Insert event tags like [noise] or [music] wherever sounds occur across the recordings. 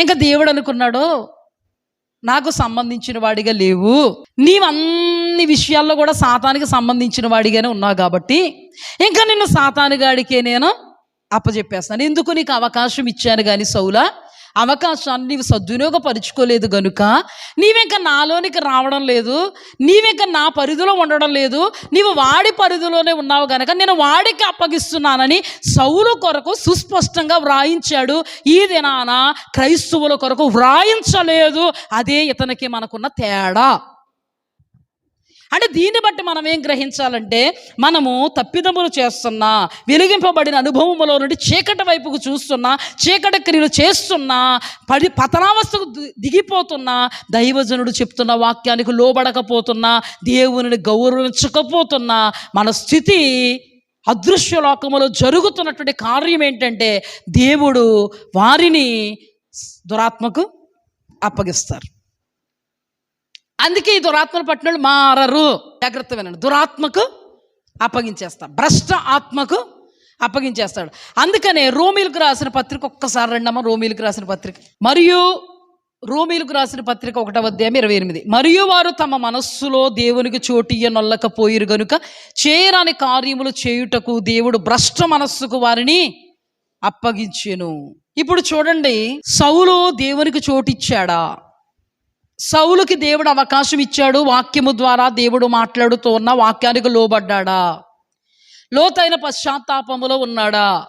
ఇంకా దేవుడు అనుకున్నాడు నాకు సంబంధించిన వాడిగా లేవు. నీవన్ని విషయాల్లో కూడా సాతానికి సంబంధించిన వాడిగానే ఉన్నావు కాబట్టి ఇంకా నిన్ను సాతానుగాడికే నేను అప్పచెప్పేస్తాను ఎందుకు నీకు అవకాశం ఇచ్చాను కానీ సౌలా? అవకాశాన్ని నీవు సద్వినియోగపరుచుకోలేదు గనుక నీవింక నాలోనికి రావడం లేదు నీవింక నా పరిధిలో ఉండడం లేదు నీవు వాడి పరిధిలోనే ఉన్నావు గనక నేను వాడికి అప్పగిస్తున్నానని సౌలు కొరకు సుస్పష్టంగా వ్రాయించాడు. ఈ దినాన క్రైస్తవుల కొరకు వ్రాయించలేదు. అదే ఇతనికి మనకున్న తేడా. అంటే దీన్ని బట్టి మనం ఏం గ్రహించాలంటే మనము తప్పిదములు చేస్తున్నా వెలిగింపబడిన అనుభవములో నుండి చీకటి వైపుకు చూస్తున్నా చీకటి క్రియలు చేస్తున్నా పడి పతనావస్థకు ది- దిగిపోతున్నా దైవజనుడు చెప్తున్న వాక్యానికి లోబడకపోతున్నా దేవుని గౌరవించకపోతున్నా మన స్థితి అదృశ్య లోకములో జరుగుతున్నటువంటి కార్యం ఏంటంటే దేవుడు వారిని దురాత్మకు అప్పగిస్తారు. అందుకే ఈ దురాత్మలు పట్టినోళ్ళు మారరు. జాగ్రత్త వినండి. దురాత్మకు అప్పగించేస్తాడు. భ్రష్ట ఆత్మకు అప్పగించేస్తాడు. అందుకనే రోమిలకు రాసిన పత్రిక ఒక్కసారి రెండమ్మ రోమిలకు రాసిన పత్రిక. మరియు రోమిలకు రాసిన పత్రిక ఒకటవ అధ్యాయం ఇరవై ఎనిమిది. మరియు వారు తమ మనస్సులో దేవునికి చోటియ్య నొల్లకపోయిరు గనుక చేయరాని కార్యములు చేయుటకు దేవుడు భ్రష్ట మనస్సుకు వారిని అప్పగించెను. ఇప్పుడు చూడండి సౌలు దేవునికి చోటిచ్చాడా సౌలుకి దేవుడు అవకాశం ఇచ్చాడు. వాక్యము ద్వారా దేవుడు మాట్లాడుతూ ఉన్న వాక్యానికి లోబడ్డాడా? లోతైన పశ్చాత్తాపములో ఉన్నాడా?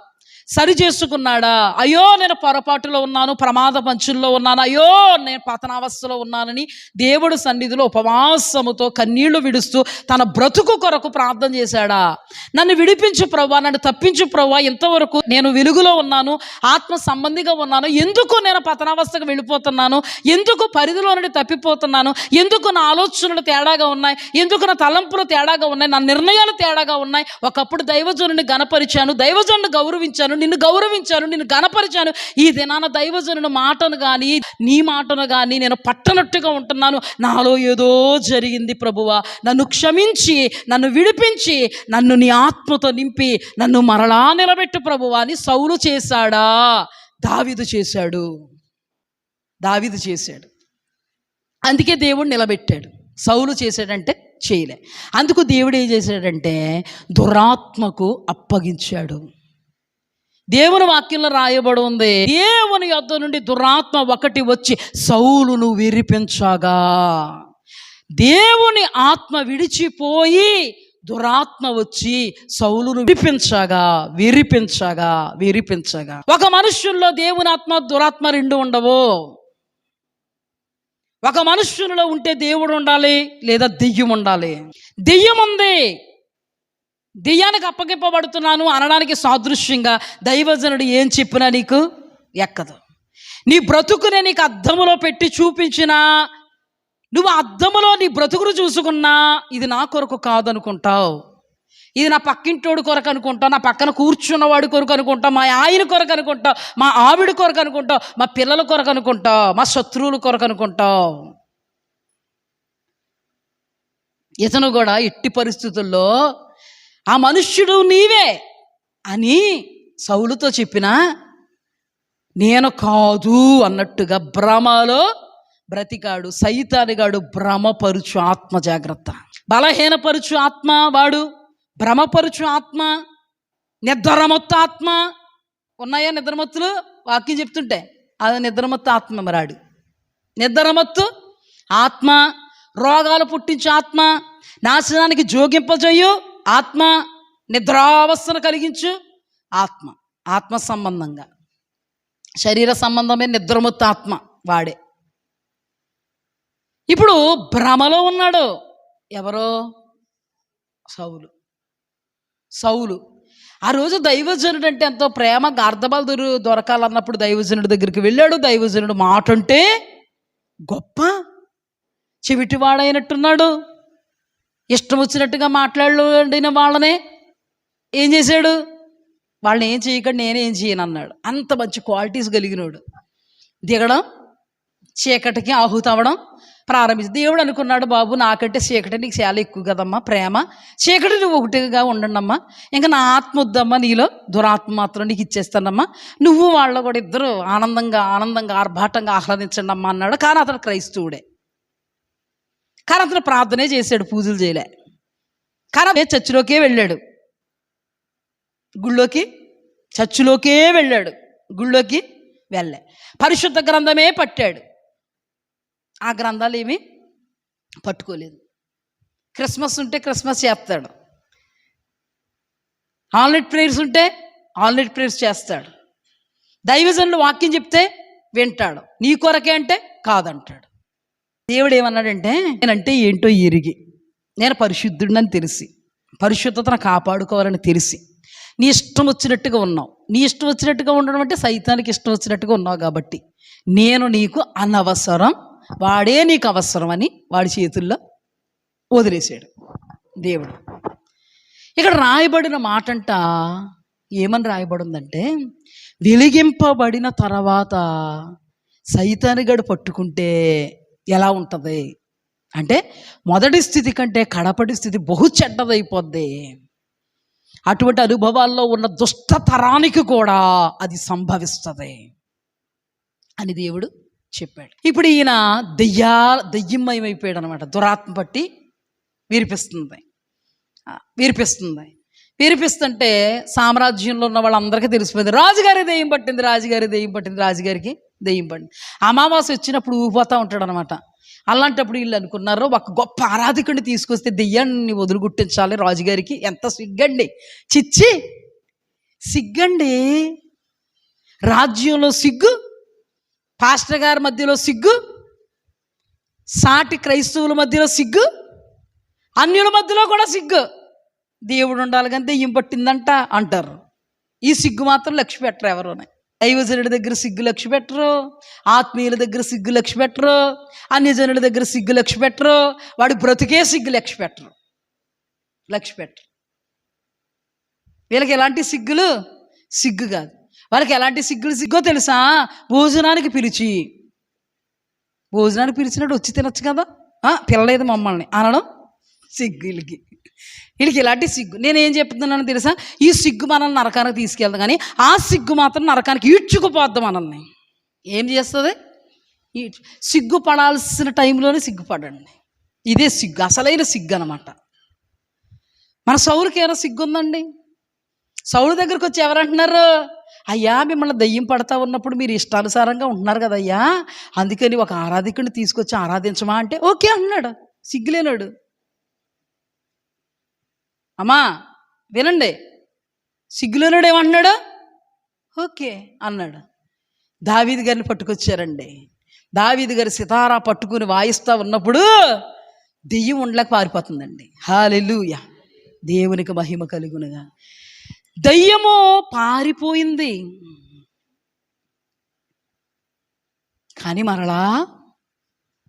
సరి చేసుకున్నాడా? అయ్యో నేను పొరపాటులో ఉన్నాను ప్రమాద పంచుల్లో ఉన్నాను అయ్యో నేను పతనావస్థలో ఉన్నానని దేవుడు సన్నిధిలో ఉపవాసముతో కన్నీళ్ళు విడుస్తూ తన బ్రతుకు కొరకు ప్రార్థన చేశాడా? నన్ను విడిపించు ప్రవ్వా నన్ను తప్పించు ప్రవ్వా ఇంతవరకు నేను వెలుగులో ఉన్నాను ఆత్మ సంబంధిగా ఉన్నాను ఎందుకు నేను పతనావస్థకు వెళ్ళిపోతున్నాను ఎందుకు పరిధిలో నుండి తప్పిపోతున్నాను ఎందుకు నా ఆలోచనలు తేడాగా ఉన్నాయి ఎందుకు నా తలంపులు తేడాగా ఉన్నాయి నా నిర్ణయాలు తేడాగా ఉన్నాయి ఒకప్పుడు దైవజనుని గణపరిచాను దైవజనుని గౌరవించాను నిన్ను గౌరవించాను నిన్ను గణపరిచాను ఈ దినాన దైవజనుని మాటను కానీ నీ మాటను కానీ నేను పట్టనట్టుగా ఉంటున్నాను. నాలో ఏదో జరిగింది ప్రభువా. నన్ను క్షమించి నన్ను విడిపించి నన్ను నీ ఆత్మతో నింపి నన్ను మరలా నిలబెట్టు ప్రభువా అని సౌలు చేశాడా? దావిదు చేశాడు. దావిదు చేశాడు. అందుకే దేవుడు నిలబెట్టాడు. సౌలు చేశాడంటే చేయలే. అందుకు దేవుడు ఏం చేశాడంటే దురాత్మకు అప్పగించాడు. దేవుని వాక్యంలో రాయబడి ఉంది. దేవుని యొద్ నుండి దురాత్మ ఒకటి వచ్చి సౌలును విరిపించగా. దేవుని ఆత్మ విడిచిపోయి దురాత్మ వచ్చి సౌలును విరిపించగా విరిపించగా విరిపించగా. ఒక మనుష్యుల్లో దేవుని ఆత్మ దురాత్మ రెండు ఉండవు. ఒక మనుష్యునిలో ఉంటే దేవుడు ఉండాలి లేదా దెయ్యం ఉండాలి. దెయ్యం ఉంది. దెయ్యానికి అప్పగింపబడుతున్నాను అనడానికి సాదృశ్యంగా దైవజనుడు ఏం చెప్పినా నీకు ఎక్కదు. నీ బ్రతుకునే నీకు అద్దములో పెట్టి చూపించినా నువ్వు అద్దములో నీ బ్రతుకును చూసుకున్నా ఇది నా కొరకు కాదనుకుంటావు. ఇది నా పక్కింటోడు కొరకు అనుకుంటావు నా పక్కన కూర్చున్నవాడి కొరకు అనుకుంటావు మా ఆయన కొరకు అనుకుంటావు మా ఆవిడ కొరకు అనుకుంటావు మా పిల్లల కొరకు అనుకుంటావు మా శత్రువుల కొరకు అనుకుంటావు. ఇతను కూడా ఎట్టి పరిస్థితుల్లో ఆ మనుష్యుడు నీవే అని సౌలుతో చెప్పిన నేను కాదు అన్నట్టుగా భ్రమలో బ్రతికాడు. సైతానిగాడు భ్రమపరుచు ఆత్మ జాగ్రత్త. బలహీనపరుచు ఆత్మ వాడు. భ్రమపరుచు ఆత్మ. నిద్రమొత్తు ఆత్మ. ఉన్నాయా నిద్రమత్తులు? వాక్యం చెప్తుంటే అది నిద్రమత్తు ఆత్మ మరాడు నిద్రమత్తు ఆత్మ. రోగాలు పుట్టించు ఆత్మ. నాశనానికి జోగింపజేయు. ఆత్మ నిద్రావస్థను కలిగించు ఆత్మ ఆత్మ సంబంధంగా. శరీర సంబంధమే నిద్రముత్త ఆత్మ వాడే. ఇప్పుడు భ్రమలో ఉన్నాడు. ఎవరో? సౌలు. సౌలు. ఆ రోజు దైవజనుడు అంటే ఎంతో ప్రేమ అర్ధబాలు దొరు దొరకాలన్నప్పుడు దైవజనుడి దగ్గరికి వెళ్ళాడు. దైవజనుడు మాట అంటే గొప్ప చెవిటివాడైనట్టున్నాడు. ఇష్టం వచ్చినట్టుగా మాట్లాడిన వాళ్ళనే ఏం చేశాడు? వాళ్ళని ఏం చేయకండి నేనేం చేయను అన్నాడు. అంత మంచి క్వాలిటీస్ కలిగినోడు. దిగడం చీకటికి ఆహుతి అవ్వడం ప్రారంభించి దేవుడు అనుకున్నాడు బాబు నాకంటే చీకటి నీకు చాలా ఎక్కువ కదమ్మా ప్రేమ. చీకటి నువ్వు ఒకటిగా ఉండండమ్మా. ఇంకా నా ఆత్మ వద్దమ్మా నీలో దురాత్మ మాత్రం నీకు ఇచ్చేస్తానమ్మా. నువ్వు వాళ్ళు కూడా ఇద్దరు ఆనందంగా ఆనందంగా ఆర్భాటంగా ఆహ్లాదించండి అమ్మా అన్నాడు. కానీ అతను క్రైస్తవుడే. కానీ అతను ప్రార్థనే చేశాడు పూజలు చేయలే. కానీ చర్చిలోకే వెళ్ళాడు. గుళ్ళోకి చర్చిలోకే వెళ్ళాడు. గుళ్ళోకి వెళ్ళే పరిశుద్ధ గ్రంథమే పట్టాడు. ఆ గ్రంథాలు ఏమి పట్టుకోలేదు. క్రిస్మస్ ఉంటే క్రిస్మస్ చేస్తాడు. ఆల్నెట్ ప్రేయర్స్ ఉంటే ఆల్నెట్ ప్రేయర్స్ చేస్తాడు. దైవజనులు వాక్యం చెప్తే వింటాడు. నీ కొరకే అంటే కాదంటాడు. దేవుడు ఏమన్నాడంటే నేనంటే ఏంటో ఎరిగి నేను పరిశుద్ధుడినని తెలిసి పరిశుద్ధతను కాపాడుకోవాలని తెలిసి నీ ఇష్టం వచ్చినట్టుగా ఉన్నావు. నీ ఇష్టం వచ్చినట్టుగా ఉండడం అంటే సైతానికి ఇష్టం వచ్చినట్టుగా ఉన్నావు కాబట్టి నేను నీకు అనవసరం వాడే నీకు అవసరం అని వాడి చేతుల్లో వదిలేసాడు దేవుడు. ఇక్కడ రాయబడిన మాటంట ఏమని రాయబడిందంటే వెలిగింపబడిన తర్వాత సైతానిగడు పట్టుకుంటే ఎలా ఉంటుంది? అంటే మొదటి స్థితి కంటే కడపటి స్థితి బహు చెడ్డదైపోద్ది. అటువంటి అనుభవాల్లో ఉన్న దుష్టతరానికి కూడా అది సంభవిస్తుంది అని దేవుడు చెప్పాడు. ఇప్పుడు ఈయన దెయ్యా దెయ్యమయమైపోయాడు అనమాట దురాత్మ పట్టి వీరిపిస్తుంది. ఆ, వీరిపిస్తుంది. సామ్రాజ్యంలో ఉన్న వాళ్ళందరికీ తెలిసిపోయింది. రాజుగారి దెయ్యం పట్టింది రాజుగారి దెయ్యం పట్టింది రాజుగారికి దెయ్యం పట్టింది అమావాస్య వచ్చినప్పుడు ఊగిపోతూ ఉంటాడు అనమాట అలాంటప్పుడు వీళ్ళు అనుకున్నారు ఒక గొప్ప ఆరాధకుడిని తీసుకొస్తే దెయ్యాన్ని వదులుగుట్టించాలి రాజుగారికి. ఎంత సిగ్గండి. చిచ్చి సిగ్గండి. రాజ్యంలో సిగ్గు పాస్టర్ గారి మధ్యలో సిగ్గు సాటి క్రైస్తవుల మధ్యలో సిగ్గు అన్యుల మధ్యలో కూడా సిగ్గు. దేవుడు ఉండాలి కానీ దెయ్యం పట్టిందంట అంటారు. ఈ సిగ్గు మాత్రం లక్ష్మి పెట్టరు ఎవరునే దైవజనుడి దగ్గర సిగ్గు లక్ష్య పెట్టరు. ఆత్మీయుల దగ్గర సిగ్గు లక్ష్య పెట్టరు. అన్యజనుల దగ్గర సిగ్గు లక్ష్య పెట్టరు. వాడు బ్రతికే సిగ్గు లక్ష్య పెట్టరు. లక్ష్య పెట్టరు. వీళ్ళకి ఎలాంటి సిగ్గులు? సిగ్గు కాదు. వాళ్ళకి ఎలాంటి సిగ్గులు సిగ్గో తెలుసా? భోజనానికి పిలిచి. భోజనానికి పిలిచినట్టు వచ్చి తినొచ్చు కదా? పిల్లలేదు మమ్మల్ని. అనడం సిగ్గు వీళ్ళకి. వీళ్ళకి ఇలాంటి సిగ్గు? నేను ఏం చెప్తున్నాను తెలుసా? ఈ సిగ్గు మనల్ని నరకానికి తీసుకెళ్దాం కానీ ఆ సిగ్గు మాత్రం నరకానికి ఈడ్చుకుపోద్దాం మనల్ని. ఏం చేస్తుంది? ఈడ్చు సిగ్గుపడాల్సిన టైంలోనే సిగ్గుపడండి ఇదే సిగ్గు అసలైన సిగ్గు అనమాట మన సౌరుకి ఏమైనా సిగ్గు ఉందండి? సౌరు దగ్గరకు వచ్చి ఎవరంటున్నారు? అయ్యా మిమ్మల్ని దయ్యం పడతా ఉన్నప్పుడు మీరు ఇష్టానుసారంగా ఉంటున్నారు కదయ్యా. అందుకని ఒక ఆరాధికుడిని తీసుకొచ్చి ఆరాధించమా అంటే ఓకే అన్నాడు సిగ్గులేనాడు. అమ్మా వినండి. సిగ్గులోనుడు ఏమంటున్నాడు ఓకే అన్నాడు. దావీది గారిని పట్టుకొచ్చారండి. దావీది గారి సితారా పట్టుకుని వాయిస్తూ ఉన్నప్పుడు దెయ్యం ఉండలేక పారిపోతుందండి. హాలెలుయ. దేవునికి మహిమ కలుగునుగా. దయ్యము పారిపోయింది. కానీ మరలా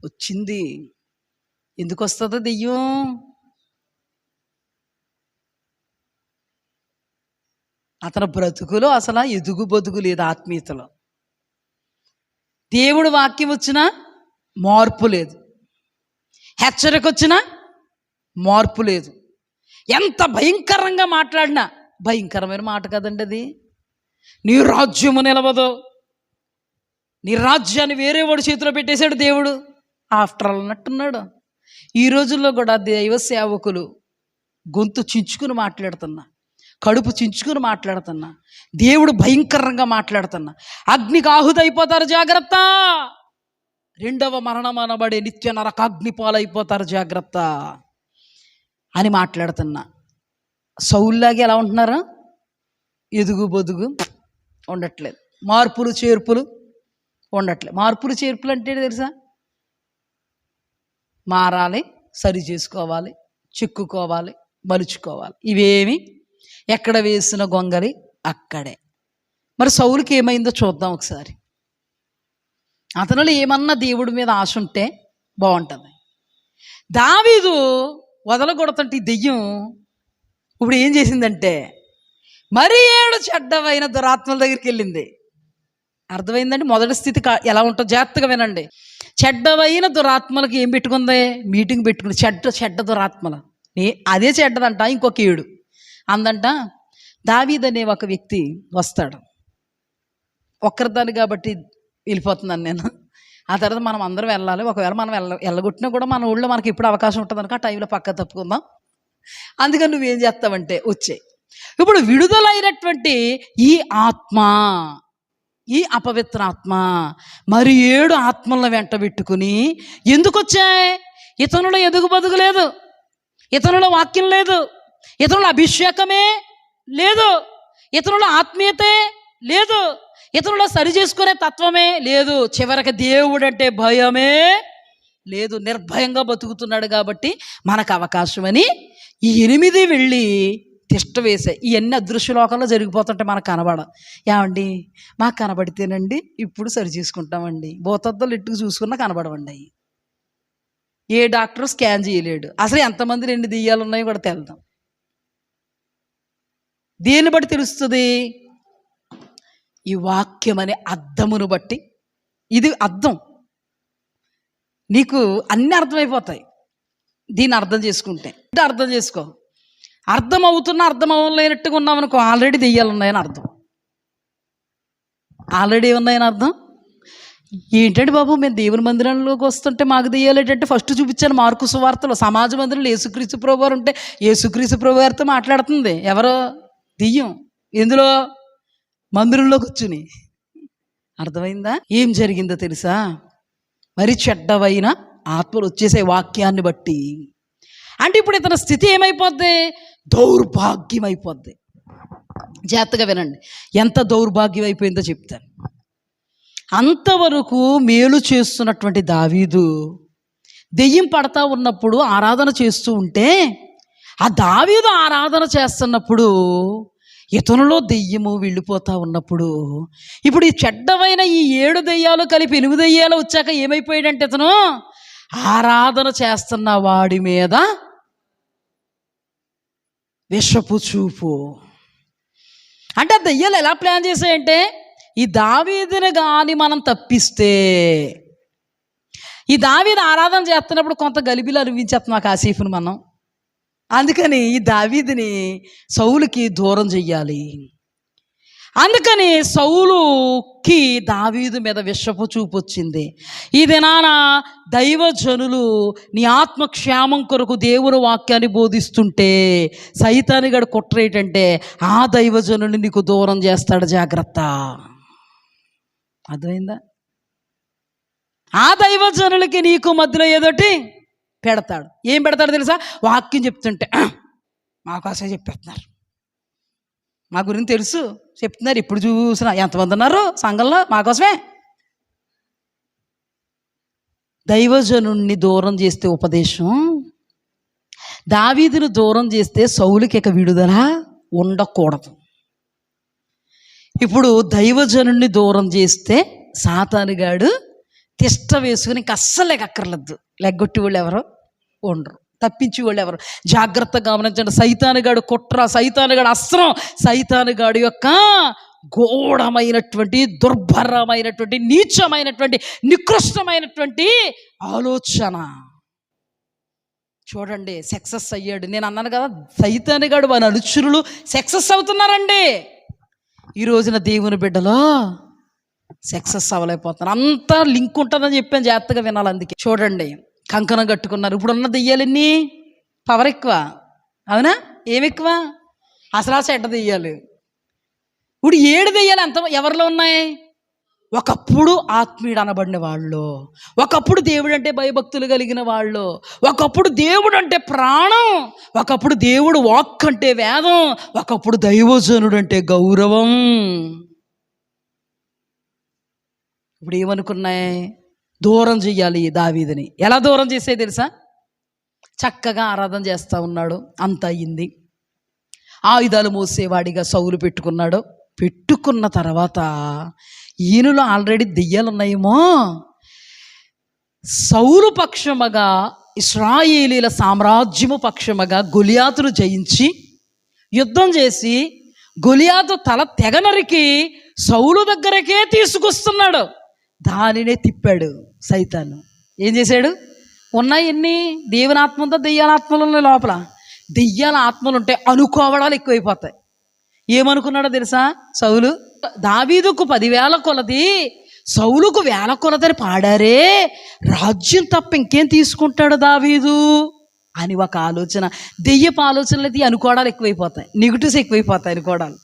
వచ్చింది. ఎందుకు వస్తుందో దెయ్యం? అతని బ్రతుకులో అసలు ఎదుగు బతుకు లేదు ఆత్మీయతలో. దేవుడు వాక్యం వచ్చినా మార్పు లేదు. హెచ్చరిక వచ్చినా మార్పు లేదు. ఎంత భయంకరంగా మాట్లాడినా భయంకరమైన మాట కదండి అది. నీ రాజ్యము నిలవదు. నీ రాజ్యాన్ని వేరే వాడు చేతిలో పెట్టేశాడు దేవుడు. ఆఫ్టర్ ఆల్ అన్నట్టున్నాడు. ఈ రోజుల్లో కూడా దైవ సేవకులు గొంతు చించుకుని మాట్లాడుతున్నా. కడుపు చించుకుని మాట్లాడుతున్నా. దేవుడు భయంకరంగా మాట్లాడుతున్నా. అగ్నికి ఆహుతైపోతారు జాగ్రత్త. రెండవ మరణం అనబడే నిత్య నరకాగ్ని పాలైపోతారు జాగ్రత్త అని మాట్లాడుతున్నా. సౌల్లాగే ఎలా ఉంటున్నారా? ఎదుగు బొదుగు ఉండట్లేదు. మార్పులు చేర్పులు ఉండట్లేదు. మార్పులు చేర్పులు అంటే ఏంటి తెలుసా? మారాలి సరి చేసుకోవాలి చిక్కుకోవాలి మలుచుకోవాలి. ఇవేమి ఎక్కడ వేసిన గొంగలి? అక్కడే. మరి సౌలుకి ఏమైందో చూద్దాం ఒకసారి. అతనులో ఏమన్నా దేవుడి మీద ఆశ ఉంటే బాగుంటుంది. దావీదు వదలగొడుతుంటే ఈ దెయ్యం ఇప్పుడు ఏం చేసిందంటే మరి ఏడు చెడ్డవైన దురాత్మల దగ్గరికి వెళ్ళింది. అర్థమైందండి? మొదటి స్థితి ఎలా ఉంటుందో జాగ్రత్తగా వినండి. చెడ్డవైన దురాత్మలకి ఏం పెట్టుకుంది? మీటింగ్ పెట్టుకుంది. చెడ్డ చెడ్డ దురాత్మల. అదే చెడ్డదంట ఇంకొక ఏడు. అందంట దావీద్ అనే ఒక వ్యక్తి వస్తాడు. ఒక్కరిదాన్ని కాబట్టి వెళ్ళిపోతున్నాను నేను. ఆ తర్వాత మనం అందరం వెళ్ళాలి. ఒకవేళ మనం వెళ్ళ వెళ్ళగొట్టినా కూడా మన ఊళ్ళో మనకి ఇప్పుడు అవకాశం ఉంటుంది అనుకో ఆ టైంలో పక్క తప్పుకుందాం. అందుకని నువ్వేం చేస్తావంటే వచ్చే. ఇప్పుడు విడుదలైనటువంటి ఈ ఆత్మ ఈ అపవిత్ర ఆత్మ మరి ఏడు ఆత్మలను వెంట పెట్టుకుని ఎందుకు వచ్చాయి? ఇతనులో ఎదుగు బదుగు లేదు. ఇతనులో వాక్యం లేదు. ఇతరుల అభిషేకమే లేదు. ఇతరుల ఆత్మీయతే లేదు. ఇతరుల సరి చేసుకునే తత్వమే లేదు. చివరికి దేవుడు అంటే భయమే లేదు. నిర్భయంగా బతుకుతున్నాడు కాబట్టి మనకు అవకాశమని ఈ ఎనిమిది వెళ్ళి తిష్ట వేసాయి ఇవన్నీ అదృశ్య లోకంలో జరిగిపోతుంటే మనకు కనబడ. ఏమండి? మాకు కనబడితేనండి ఇప్పుడు సరి చేసుకుంటామండి. భూతద్దలు ఇట్టుకు చూసుకున్నా కనబడవండి అవి ఏ డాక్టర్ స్కాన్ చేయలేడు. అసలు ఎంతమంది రెండు దెయ్యాలు ఉన్నాయో కూడా తెల్దాం. దేన్ని బట్టి తెలుస్తుంది? ఈ వాక్యం అనే అర్థమును బట్టి. ఇది అర్థం. నీకు అన్నీ అర్థమైపోతాయి. దీన్ని అర్థం చేసుకుంటే. అర్థం చేసుకో? అర్థం అవుతున్నా అర్థం అవ్వలేనట్టుగా ఉన్నామనుకో ఆల్రెడీ దెయ్యాలు ఉన్నాయని అర్థం. ఆల్రెడీ ఉన్నాయని అర్థం? ఏంటంటే బాబు మేము దేవుని మందిరంలోకి వస్తుంటే మాకు దెయ్యాలేటంటే ఫస్ట్ చూపించాను మార్కు సువార్తలో. సమాజ మందిరంలో యేసుక్రీస్తు ప్రభువారు ఉంటే యేసుక్రీస్తు ప్రభు గారితో మాట్లాడుతుంది. ఎవరో? దెయ్యం. ఎందులో మందిరంలో కూర్చుని. అర్థమైందా? ఏం జరిగిందో తెలుసా? మరి చెడ్డవైన ఆత్మలు వచ్చేసే వాక్యాన్ని బట్టి. అంటే ఇప్పుడు ఇతని స్థితి ఏమైపోద్ది? దౌర్భాగ్యం అయిపోద్ది జాగ్రత్తగా వినండి. ఎంత దౌర్భాగ్యం అయిపోయిందో చెప్తాను. అంతవరకు మేలు చేస్తున్నటువంటి దావీదు దెయ్యం పడతా ఉన్నప్పుడు ఆరాధన చేస్తూ ఉంటే ఆ దావీదు ఆరాధన చేస్తున్నప్పుడు ఇతనులో దెయ్యము వెళ్ళిపోతూ ఉన్నప్పుడు ఇప్పుడు ఈ చెడ్డమైన ఈ ఏడు దెయ్యాలు కలిపి ఎనిమిది దెయ్యాలు వచ్చాక ఏమైపోయాడంటే ఇతను? ఆరాధన చేస్తున్న వాడి మీద విషపు చూపు. అంటే ఆ దెయ్యాలు ఎలా ప్లాన్ చేసాయంటే ఈ దావీదిని కానీ మనం తప్పిస్తే ఈ దావీది ఆరాధన చేస్తున్నప్పుడు కొంత గలిబిలు అనిపించేస్తున్నాం ఆ మనం. అందుకని ఈ దావీదిని సౌలుకి దూరం చెయ్యాలి. అందుకని సౌలుకి దావీదు మీద విషపు చూపు వచ్చింది. ఈ దినాన దైవజనులు నీ ఆత్మక్షేమం కొరకు దేవుని వాక్యాన్ని బోధిస్తుంటే సైతానిగడు కుట్ర ఏంటంటే ఆ దైవజనుని నీకు దూరం చేస్తాడు జాగ్రత్త. అర్థమైందా? ఆ దైవజనులకి నీకు మధ్యలో ఏదోటి పెడతాడు. ఏం పెడతాడు తెలుసా? వాక్యం చెప్తుంటే [clears throat] "ఆ, మాకోసమే చెప్పేస్తున్నారు. మా గురించి తెలుసు. చెప్తున్నారు. ఇప్పుడు చూసినా ఎంతమంది ఉన్నారు సంఘంలో? మాకోసమే దైవజనుణ్ణి దూరం చేస్తే ఉపదేశం దావీదును దూరం చేస్తే సౌలుకి ఇక విడుదల ఉండకూడదు. ఇప్పుడు దైవజనుణ్ణి దూరం చేస్తే సాతానుగాడు తిష్ట వేసుకుని ఇంక అస్సలు లెక్కర్లేదు లెగ్గొట్టి వాళ్ళు ఎవరు ఉండరు. తప్పించి వాళ్ళు ఎవరు. జాగ్రత్తగా గమనించండి. సైతానుగాడు కుట్ర సైతానుగాడు అస్త్రం సైతానుగాడు యొక్క ఘోరమైనటువంటి దుర్భరమైనటువంటి నీచమైనటువంటి నికృష్టమైనటువంటి ఆలోచన. చూడండి సక్సెస్ అయ్యాడు. నేను అన్నాను కదా సైతానుగాడు వాని అనుచరులు సక్సెస్ అవుతున్నారండి. ఈ రోజున దేవుని బిడ్డలో సక్సెస్ అవ్వలేకపోతున్నారు. అంతా లింక్ ఉంటుందని చెప్పాను. జాగ్రత్తగా వినాలి అందుకే. చూడండి కంకణం కట్టుకున్నారు. ఇప్పుడున్న దెయ్యాలన్నీ పవర్ ఎక్కువ. అవునా? ఏమి ఎక్కువ? అసలు ఆ చెడ్డ దెయ్యాలు ఇప్పుడు ఏడు దెయ్యాలు ఎంత ఎవరిలో ఉన్నాయి? ఒకప్పుడు ఆత్మీయుడు అనబడిన వాళ్ళు. ఒకప్పుడు దేవుడు అంటే భయభక్తులు కలిగిన వాళ్ళు. ఒకప్పుడు దేవుడు అంటే ప్రాణం. ఒకప్పుడు దేవుడు వాక్ అంటే వేదం. ఒకప్పుడు దైవజనుడు అంటే గౌరవం. ఇప్పుడు ఏమనుకున్నాయి దూరం చేయాలి దావీదిని దావీదని. ఎలా దూరం చేసే తెలుసా? చక్కగా ఆరాధన చేస్తూ ఉన్నాడు. అంత అయ్యింది. ఆయుధాలు మోసేవాడిగా సౌలు పెట్టుకున్నాడు. పెట్టుకున్న తర్వాత ఈయనలో ఆల్రెడీ దెయ్యాలు ఉన్నాయేమో సౌలు పక్షముగా ఇస్రాయేలీల సామ్రాజ్యము పక్షముగా గొలియాతును జయించి యుద్ధం చేసి గొలియాతు తల తెగ నరికి సౌలు దగ్గరకే తీసుకొస్తున్నాడు. దానినే తిప్పాడు సైతాను. ఏం చేశాడు? ఉన్నాయి ఎన్ని? దేవుని ఉందా దెయ్యాల ఆత్మలు ఉన్నాయి లోపల. దెయ్యాల ఆత్మలు ఉంటే అనుకోవడాలు ఎక్కువైపోతాయి. ఏమనుకున్నాడో తెలుసా? సౌలు దావీదుకు పదివేల కొలది సౌలుకు వేల కొలదని పాడారే రాజ్యం తప్ప ఇంకేం తీసుకుంటాడు దావీదు? అని ఒక ఆలోచన. దెయ్యపు ఆలోచనలు అయితే అనుకోవడాలు ఎక్కువైపోతాయి. నెగిటివ్స్ ఎక్కువైపోతాయి అనుకోవడాలు.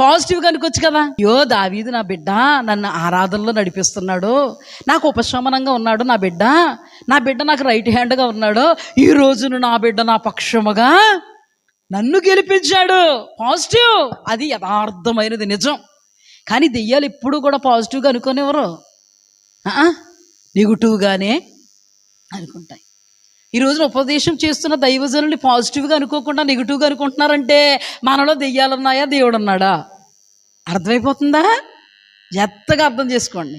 పాజిటివ్గా అనుకోవచ్చు కదా? యో దావీదు నా బిడ్డ నన్ను ఆరాధనలో నడిపిస్తున్నాడు. నాకు ఉపశమనంగా ఉన్నాడు నా బిడ్డ. నా బిడ్డ నాకు రైట్ హ్యాండ్గా ఉన్నాడు. ఈ రోజును నా బిడ్డ నా పక్షముగా నన్ను గెలిపించాడు. పాజిటివ్ అది యథార్థమైనది నిజం. కానీ దెయ్యాలు ఎప్పుడు కూడా పాజిటివ్గా అనుకోనివ్వరు. నెగిటివ్గానే అనుకుంటాయి. ఈ రోజున ఉపదేశం చేస్తున్న దైవజనుల్ని పాజిటివ్గా అనుకోకుండా నెగిటివ్గా అనుకుంటున్నారంటే మనలో దెయ్యాలున్నాయా? దేవుడు అన్నాడా అర్థమైపోతుందా? ఎత్తగా అర్థం చేసుకోండి.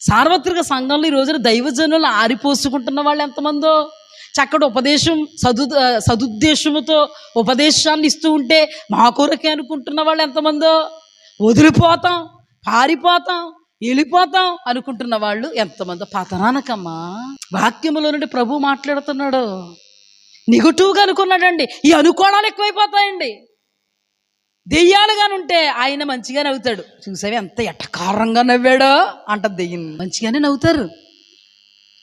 సార్వత్రిక సంఘంలో ఈ రోజున దైవజనులు ఆరిపోసుకుంటున్న వాళ్ళు ఎంతమందో. చక్కటి ఉపదేశం సదు సదుద్దేశముతో ఉపదేశాన్ని ఇస్తూ ఉంటే మా కొరకే అనుకుంటున్న వాళ్ళు ఎంతమందో. వదిలిపోతాం పారిపోతాం వెళ్ళిపోతాం అనుకుంటున్న వాళ్ళు ఎంతమంది పతనానకమ్మా? వాక్యములో నుండి ప్రభు మాట్లాడుతున్నాడు. నెగిటివ్గా అనుకున్నాడండి. ఈ అనుకోవడాలు ఎక్కువైపోతాయండి. దెయ్యాలుగానే ఉంటే ఆయన మంచిగా నవ్వుతాడు. చూసావి ఎంత ఎట్టకారంగా నవ్వాడో? అంట దెయ్యం. మంచిగానే నవ్వుతారు.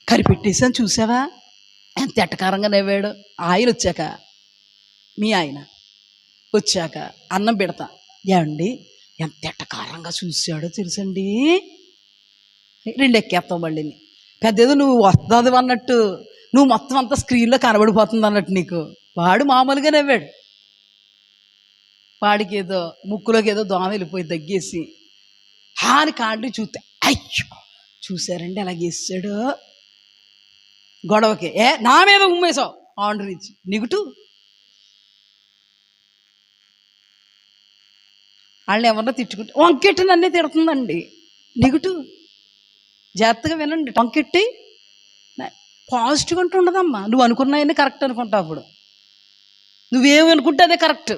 కరిపెట్టేసాను చూసావా? ఎంత ఎట్టకారంగా నవ్వాడు? ఆయన వచ్చాక మీ ఆయన వచ్చాక అన్నం పెడతా. ఏమండి? ఎంత ఎట్టకారంగా చూశాడో తెలుసండి? రెండు ఎక్కేస్తావు మళ్ళీ పెద్దేదో నువ్వు వస్తుంది అన్నట్టు నువ్వు మొత్తం అంతా స్క్రీన్లో కనబడిపోతుంది అన్నట్టు నీకు. వాడు మామూలుగా నవ్వాడు. వాడికి ఏదో ముక్కులోకి ఏదో దోమ వెళ్ళిపోయి దగ్గేసి హాని కాండి చూస్తే అయ్యో! చూసారండి అలా గేసాడు గొడవకి. ఏ నా మీద ఉమ్మేశావు? ఆర్డర్ ఇచ్చి నెగిటివ్ వాళ్ళని ఎవరన్నా తిట్టుకుంటే వంకెట్టు నన్నే తిడుతుందండి. నెగిటివ్ జాగ్రత్తగా వినండి. వంకెట్టి? పాజిటివ్ అంటూ ఉండదమ్మా. నువ్వు అనుకున్నాయని కరెక్ట్ అనుకుంటావు అప్పుడు. నువ్వేమనుకుంటే అదే కరెక్ట్.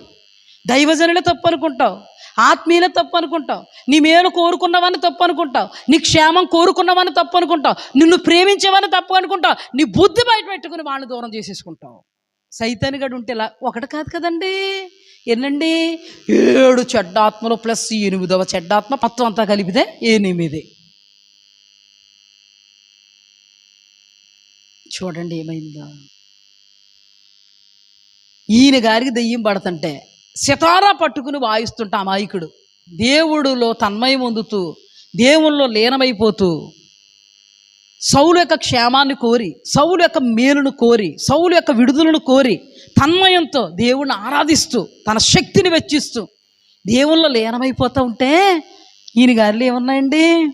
దైవజనులే తప్పు అనుకుంటావు. ఆత్మీయులే తప్పు అనుకుంటావు. నీ మేలు కోరుకున్నవని తప్పు అనుకుంటావు. నీ క్షేమం కోరుకున్నవని తప్పు అనుకుంటావు. నిన్ను ప్రేమించేవని తప్పు అనుకుంటావు. నీ బుద్ధి బయట పెట్టుకుని వాళ్ళని దూరం చేసేసుకుంటావు. సైతానిగడు ఉంటే ఇలా ఒకటి కాదు కదండీ. ఎన్నండి? ఏడు చెడ్డాత్మలు ప్లస్ ఎనిమిదవ చెడ్డాత్మ మొత్తం అంతా కలిపితే ఎనిమిది. చూడండి ఏమైందో. ఈయన గారికి దెయ్యం పడుతుంటే సితారా పట్టుకుని వాయిస్తుంటే అమాయకుడు దేవుడులో తన్మయం పొందుతూ దేవుల్లో లీనమైపోతూ సౌలు యొక్క క్షేమాన్ని కోరి సౌలు యొక్క మేలును కోరి సౌలు యొక్క విడుదలను కోరి తన్మయంతో దేవుణ్ణి ఆరాధిస్తూ తన శక్తిని వెచ్చిస్తూ దేవుల్లో లీనమైపోతూ ఉంటే ఈయన గారిలో ఏమున్నాయండి?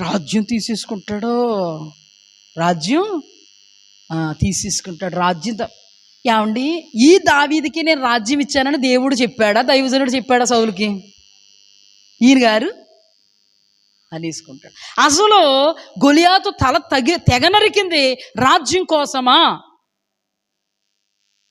రాజ్యం తీసేసుకుంటాడు. రాజ్యం? తీసేసుకుంటాడు. రాజ్యం ఏమండి? ఈ దావీదికి నేను రాజ్యం ఇచ్చానని దేవుడు చెప్పాడా? దైవజనుడు చెప్పాడా సౌలుకి? ఈయన గారు? అనేసుకుంటాడు. అసలు గొలియాతు తల తగి తెగ నరికింది రాజ్యం కోసమా?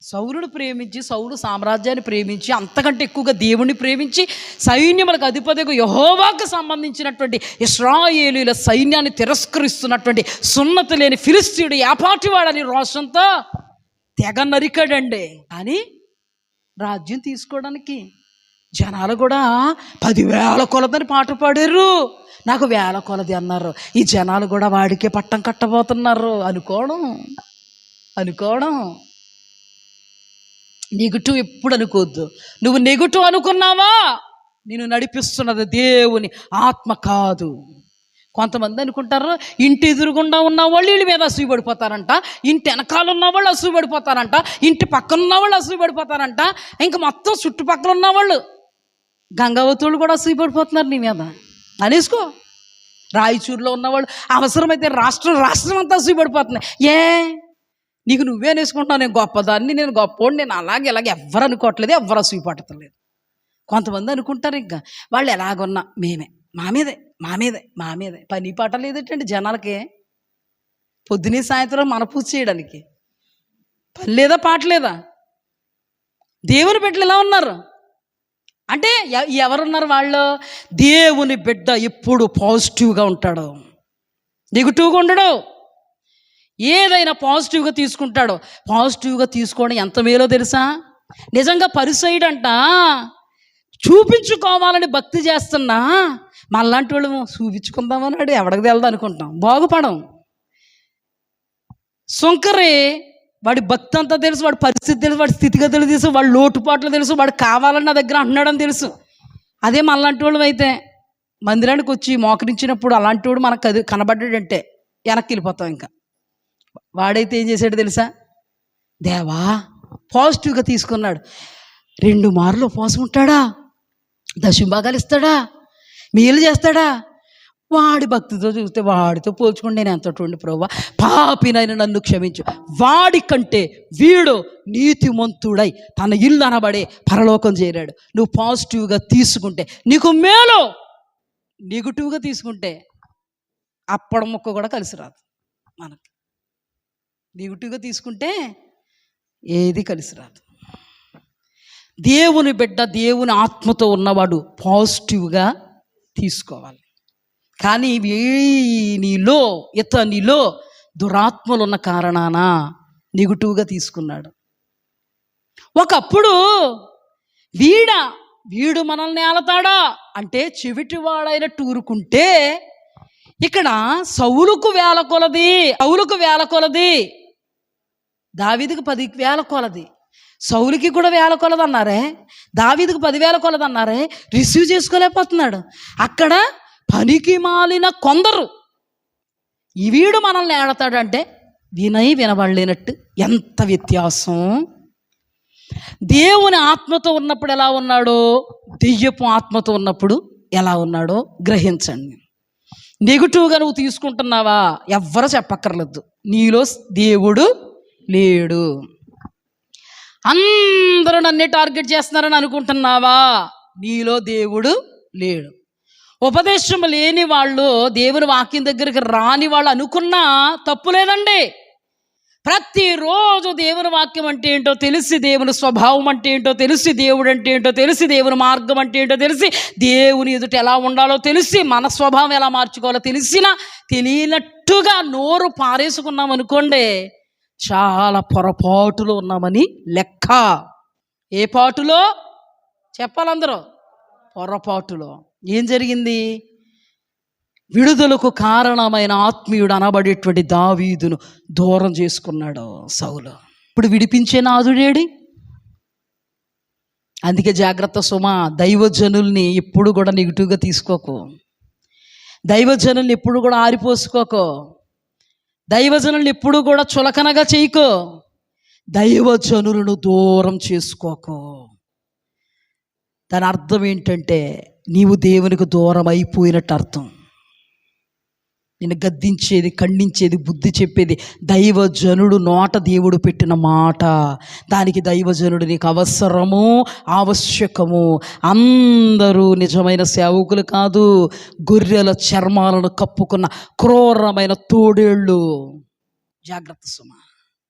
సౌరుడు ప్రేమించి సౌలు సామ్రాజ్యాన్ని ప్రేమించి అంతకంటే ఎక్కువగా దేవుణ్ణి ప్రేమించి సైన్యములకు అధిపతిగా యహోవాకు సంబంధించినటువంటి ఇస్రాయేలీల సైన్యాన్ని తిరస్కరిస్తున్నటువంటి సున్నతి లేని ఫిలిస్తీయుడు ఏపాటివాడని రోషంతో తెగ నరికాడండి కానీ రాజ్యం తీసుకోవడానికి జనాలు కూడా పదివేల కొలదని పాట పాడారు. నాకు వేల కొలది అన్నారు. ఈ జనాలు కూడా వాడికే పట్టం కట్టబోతున్నారు. అనుకోవడం? అనుకోవడం? నెగిటివ్ ఎప్పుడు అనుకోవద్దు. నువ్వు నెగిటివ్ అనుకున్నావా? నేను నడిపిస్తున్నది దేవుని ఆత్మ కాదు. కొంతమంది అనుకుంటారు ఇంటి ఎదురుగుండా ఉన్న వాళ్ళు వీళ్ళ మీద అసూయ పడిపోతారంట ఇంటి వెనకాల ఉన్న వాళ్ళు అసూయ పడిపోతారంట ఇంటి పక్కన ఉన్న వాళ్ళు అసూయ పడిపోతారంట ఇంకా మొత్తం చుట్టుపక్కల ఉన్న వాళ్ళు గంగావతులు కూడా అసూయపడిపోతున్నారు నీ మీద. అనేసుకో. రాయచూరులో ఉన్నవాళ్ళు అవసరమైతే రాష్ట్రం రాష్ట్రం అంతా అసూయపడిపోతున్నాయి ఏ? నీకు నువ్వే అనేసుకుంటున్నావు నేను గొప్పదాన్ని నేను గొప్పోడిని నేను అలాగే ఇలాగే ఎవ్వరు అనుకోవట్లేదు ఎవ్వరు అసూయ కొంతమంది అనుకుంటారు ఇంకా వాళ్ళు ఎలాగున్నా మేమే మా మీదే మా మీదే మా మీదే. పని పాట లేదేటండి జనాలకి. పొద్దునే సాయంత్రం మన పూజ చేయడానికి. పని లేదా పాట లేదా? దేవుని బిడ్డలు ఎలా ఉన్నారు? అంటే ఎ- ఎవరున్నారు వాళ్ళు? దేవుని బిడ్డ ఎప్పుడు పాజిటివ్గా ఉంటాడు. నెగిటివ్గా ఉండడు. ఏదైనా పాజిటివ్గా తీసుకుంటాడో. పాజిటివ్గా తీసుకోవడం ఎంత మేలో తెలుసా? నిజంగా పరిసైడ్ అంట చూపించుకోవాలని భక్తి చేస్తున్నా. మళ్ళాంటి వాళ్ళు చూపించుకుందామన్నాడు. ఎవడికి వెళ్దాం అనుకుంటాం బాగుపడం. సుంకరే వాడి భక్తి అంతా తెలుసు వాడి పరిస్థితి తెలుసు వాడి స్థితిగతులు తెలుసు వాడి లోటుపాట్లు తెలుసు వాడు కావాలని నా దగ్గర అంటున్నాడని తెలుసు. అదే మళ్ళంటి వాళ్ళు అయితే మందిరానికి వచ్చి మోకరించినప్పుడు అలాంటి వాడు మనకు కది కనబడ్డాడంటే వెనక్కి వెళ్ళిపోతాం ఇంకా. వాడైతే ఏం చేశాడు తెలుసా? దేవా పాజిటివ్గా తీసుకున్నాడు. రెండు మార్లు ఉపవాసం ఉంటాడా? దశంభాగాలు ఇస్తాడా? మేలు చేస్తాడా? వాడి భక్తితో చూస్తే వాడితో పోల్చుకుంటే నేను ఎంత ఉండి ప్రభా పాపినైన నన్ను క్షమించు. వాడి కంటే వీడు నీతిమంతుడై తన ఇల్లు అనబడే పరలోకం చేరాడు. నువ్వు పాజిటివ్గా తీసుకుంటే నీకు మేలు. నెగిటివ్గా తీసుకుంటే అప్పడ ముక్క కూడా కలిసి రాదు మనకి. నెగిటివ్గా తీసుకుంటే ఏది కలిసి రాదు. దేవుని బిడ్డ దేవుని ఆత్మతో ఉన్నవాడు పాజిటివ్గా తీసుకోవాలి. కానీ నీలో ఇతనిలో దురాత్మలు ఉన్న కారణాన నెగిటివ్గా తీసుకున్నాడు. ఒకప్పుడు వీడ వీడు మనల్ని ఆలతాడా? అంటే చెవిటివాడైన టూరుకుంటే ఇక్కడ సౌలుకు వేల కొలది సౌలుకు వేల కొలది దావిదికి పది వేల కొలది. సౌలుకి కూడా వేల కొలది అన్నారే పదివేల కొలది అన్నారే రిసీవ్ చేసుకోలేకపోతున్నాడు. అక్కడ పనికి మాలిన కొందరు. ఈ వీడు మనల్ని ఏడతాడంటే వినై వినబడలేనట్టు ఎంత వ్యత్యాసం? దేవుని ఆత్మతో ఉన్నప్పుడు ఎలా ఉన్నాడో దెయ్యపు ఆత్మతో ఉన్నప్పుడు ఎలా ఉన్నాడో గ్రహించండి. నెగిటివ్గా నువ్వు తీసుకుంటున్నావా? ఎవ్వరు చెప్పక్కర్లేదు. నీలో దేవుడు లేడు. అందరూ నన్నే టార్గెట్ చేస్తున్నారని అనుకుంటున్నావా? నీలో దేవుడు లేడు. ఉపదేశం లేని వాళ్ళు దేవుని వాక్యం దగ్గరికి రాని వాళ్ళు అనుకున్నా తప్పు లేదండి. ప్రతిరోజు దేవుని వాక్యం అంటే ఏంటో తెలిసి దేవుని స్వభావం అంటే ఏంటో తెలిసి దేవుడు అంటే ఏంటో తెలిసి దేవుని మార్గం అంటే ఏంటో తెలిసి దేవుని ఎదుట ఎలా ఉండాలో తెలిసి మన స్వభావం ఎలా మార్చుకోవాలో తెలిసినా తెలియనట్టుగా నోరు పారేసుకున్నాం అనుకోండి చాలా పొరపాటులో ఉన్నామని లెక్క. ఏ పాటులో? చెప్పాలందరూ. పొరపాటులో. ఏం జరిగింది? విడుదలకు కారణమైన ఆత్మీయుడు అనబడేటువంటి దావీదును దూరం చేసుకున్నాడు సౌలు. ఇప్పుడు విడిపించే నాదుడేడి అందుకే జాగ్రత్త సుమ దైవజనుల్ని ఎప్పుడు కూడా నెగిటివ్గా తీసుకోకు. దైవజనుల్ని ఎప్పుడు కూడా ఆరిపోసుకోకో. దైవజనుల్ని ఎప్పుడు కూడా చులకనగా చేయకో. దైవజనులను దూరం చేసుకోకో. దాని అర్థం ఏంటంటే నీవు దేవునికి దూరం అయిపోయినట్టు అర్థం. నేను గద్దించేది ఖండించేది బుద్ధి చెప్పేది దైవజనుడు నోట దేవుడు పెట్టిన మాట. దానికి దైవజనుడు నీకు అవసరము ఆవశ్యకము. అందరూ నిజమైన సేవకులు కాదు గొర్రెల చర్మాలను కప్పుకున్న క్రూరమైన తోడేళ్ళు. జాగ్రత్త సుమా.